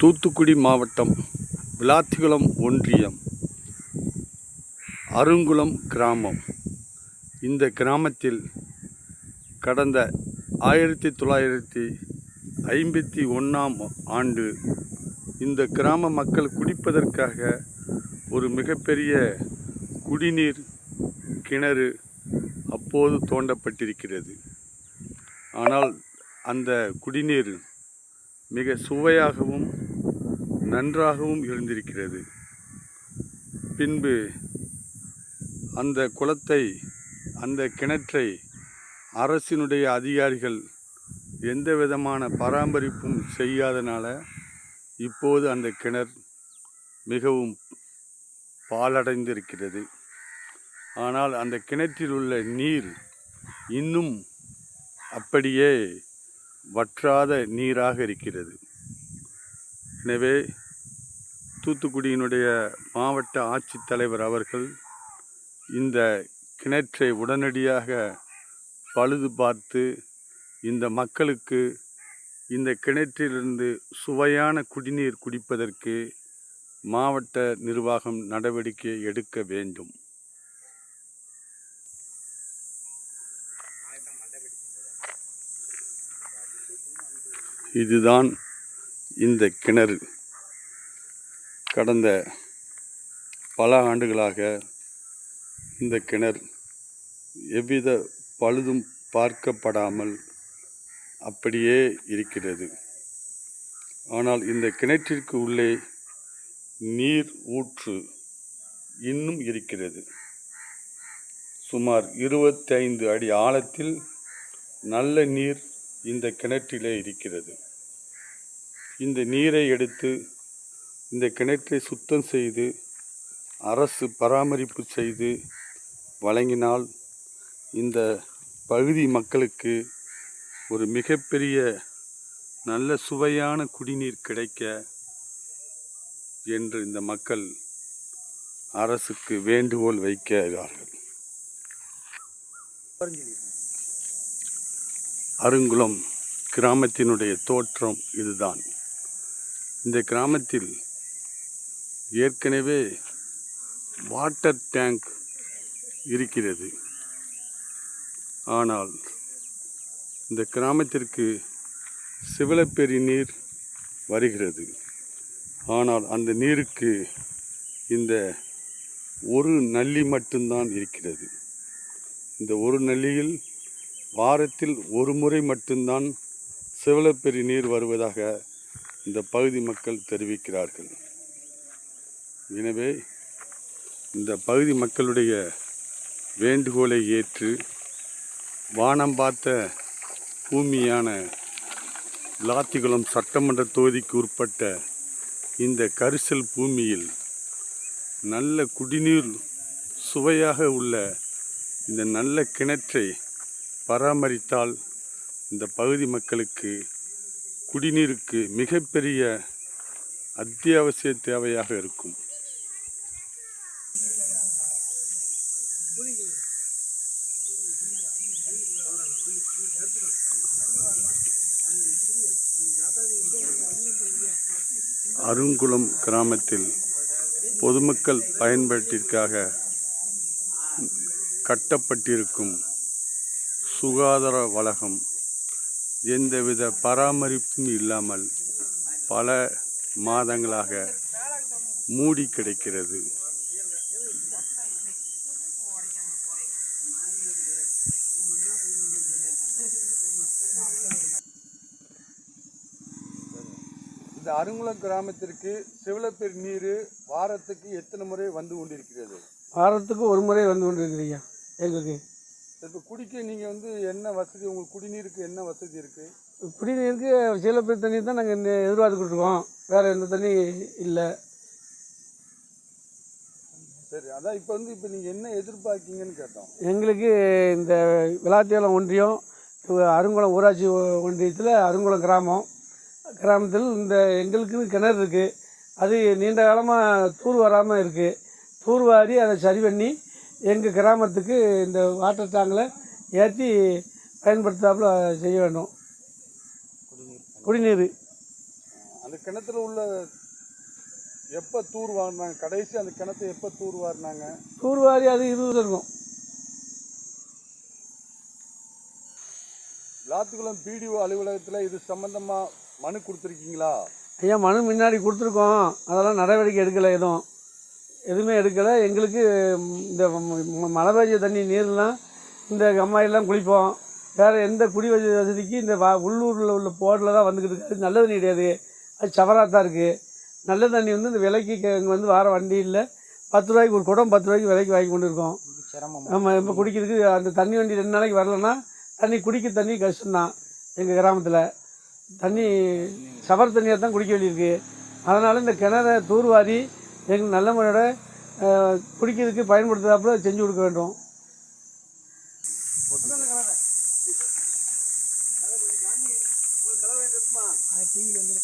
தூத்துக்குடி மாவட்டம் விளாத்திகுளம் ஒன்றியம் அருங்குளம் கிராமம். இந்த கிராமத்தில் கடந்த ஆயிரத்தி தொள்ளாயிரத்தி ஐம்பத்தி ஒன்றாம் ஆண்டு இந்த கிராம மக்கள் குடிப்பதற்காக ஒரு மிகப்பெரிய குடிநீர் கிணறு அப்போது தோண்டப்பட்டிருக்கிறது. ஆனால் அந்த குடிநீர் மிக சுவையாகவும் நன்றாகவும் இருந்திருக்கிறது பின்பு அந்த குளத்தை அந்த கிணற்றை அரசினுடைய அதிகாரிகள் எந்த விதமான பராமரிப்பும் செய்யாதனால இப்போது அந்த கிணறு மிகவும் பாழடைந்திருக்கிறது. ஆனால் அந்த கிணற்றில் உள்ள நீர் இன்னும் அப்படியே வற்றாத நீராக இருக்கிறது. எனவே தூத்துக்குடியினுடைய மாவட்ட ஆட்சித்தலைவர் அவர்கள் இந்த கிணற்றை உடனடியாக பழுது பார்த்து இந்த மக்களுக்கு இந்த கிணற்றிலிருந்து சுவையான குடிநீர் குடிப்பதற்கு மாவட்ட நிர்வாகம் நடவடிக்கை எடுக்க வேண்டும். இதுதான் இந்த கிணறு கடந்த பல ஆண்டுகளாக இந்த கிணறு எவ்வித பழுதும் பார்க்கப்படாமல் அப்படியே இருக்கிறது. ஆனால் இந்த கிணற்றிற்கு உள்ளே நீர் ஊற்று இன்னும் இருக்கிறது. சுமார் இருபத்தைந்து அடி ஆழத்தில் நல்ல நீர் இந்த கிணற்றிலே இருக்கிறது. இந்த நீரை எடுத்து இந்த கிணற்றை சுத்தம் செய்து அரசு பராமரிப்பு செய்து வழங்கினால் இந்த பகுதி மக்களுக்கு ஒரு மிகப்பெரிய நல்ல சுவையான குடிநீர் கிடைக்க என்று இந்த மக்கள் அரசுக்கு வேண்டுகோள் வைக்கிறார்கள். அருங்குளம் கிராமத்தினுடைய தோற்றம் இதுதான். இந்த கிராமத்தில் ஏற்கனவே வாட்டர் டேங்க் இருக்கிறது. ஆனால் இந்த கிராமத்திற்கு சிவலப்பெரி நீர் வருகிறது. ஆனால் அந்த நீருக்கு இந்த ஒரு நல்லி மட்டும்தான் இருக்கிறது. இந்த ஒரு நல்லியில் வாரத்தில் ஒரு முறை மட்டும்தான் சிவலப்பெரி நீர் வருவதாக இந்த பகுதி மக்கள் தெரிவிக்கிறார்கள். எனவே இந்த பகுதி மக்களுடைய வேண்டுகோளை ஏற்று வானம் பார்த்த பூமியான விளாத்திகுளம் சட்டமன்ற தொகுதிக்கு உட்பட்ட இந்த கரிசல் பூமியில் நல்ல குடிநீர் சுவையாக உள்ள இந்த நல்ல கிணற்றை பராமரித்தால் இந்த பகுதி மக்களுக்கு குடிநீருக்கு மிகப்பெரிய அத்தியாவசிய தேவையாக இருக்கும். அருங்குளம் கிராமத்தில் பொதுமக்கள் பயன்பாட்டிற்காக கட்டப்பட்டிருக்கும் சுகாதார வளகம் எந்தவித பராமரிப்பும் இல்லாமல் பல மாதங்களாக மூடி கிடக்கிறது. இந்த அருங்குளம் கிராமத்திற்கு சிவலப்பேர் நீர் வாரத்துக்கு எத்தனை முறை வந்து கொண்டிருக்கிறது? வாரத்துக்கு ஒரு முறை வந்து கொண்டிருக்கிறீங்க எங்களுக்கு. இப்போ குடிக்க நீங்கள் வந்து என்ன வசதி? உங்களுக்கு குடிநீருக்கு என்ன வசதி இருக்குது குடிநீருக்கு சில பேர் தண்ணி தான் நாங்கள் எதிர்பார்த்துக்கிட்டு இருக்கோம். வேறு எந்த தண்ணி இல்லை. சரி அதான் இப்போ வந்து இப்போ நீங்கள் என்ன எதிர்பார்க்கீங்கன்னு கேட்டோம். எங்களுக்கு இந்த விளாத்தியாலம் ஒன்றியம் அருங்குளம் ஊராட்சி ஒன்றியத்தில் அருங்குளம் கிராமம். கிராமத்தில் இந்த எங்களுக்குன்னு கிணறு இருக்குது அது நீண்ட காலமாக தூர் வராமல் இருக்குது தூர் வாரி அதை சரி பண்ணி எங்கள் கிராமத்துக்கு இந்த வாட்டர் டேங்கில் ஏற்றி பயன்படுத்தாப்புல செய்ய வேண்டும். குடிநீர். அந்த கிணத்துல உள்ள எப்போ தூர் வாரினாங்க? கடைசி அந்த கிணத்தை எப்போ தூர் வாரினாங்க? தூர்வாரி அது இருபது இருக்கும் விளாத்துக்குளம் பிடிஓ அலுவலகத்தில் இது சம்பந்தமாக மனு கொடுத்துருக்கீங்களா? ஐயா மனு முன்னாடி கொடுத்துருக்கோம். அதெல்லாம் நடவடிக்கை எடுக்கலை எதுவும். எதுவுமே எடுக்கலை. எங்களுக்கு இந்த மழை பெய்ஞ்ச தண்ணி நீர்லாம் இந்த கம்மாயிலாம் குளிப்போம். வேறு எந்த குடி வசதி வசதிக்கு இந்த வா உள்ளூரில் உள்ள போர்டில் தான் வந்துக்கிட்டு இருக்கு. அது நல்ல தண்ணி கிடையாது. அது சவராக தான் இருக்குது நல்ல தண்ணி வந்து இந்த விலைக்கு இங்கே வந்து வார வண்டி இல்லை. பத்து ரூபாய்க்கு ஒரு குடம் பத்து ரூபாய்க்கு விலைக்கு வாங்கி கொண்டு இருக்கோம். சிரமம்? ஆமாம் இப்போ குடிக்கிறதுக்கு அந்த தண்ணி வண்டி ரெண்டு நாளைக்கு வரலன்னா தண்ணி குடிக்க தண்ணி கஷ்டம்தான் எங்கள் கிராமத்தில். தண்ணி சவர் தண்ணியாக தான் குடிக்க வேண்டியிருக்கு. அதனால் இந்த கிணறை தூர்வாரி எங்களுக்கு நல்ல முறையோட குடிக்கிறதுக்கு பயன்படுத்தாப்புல செஞ்சு கொடுக்க வேண்டும். டிவியில் வந்து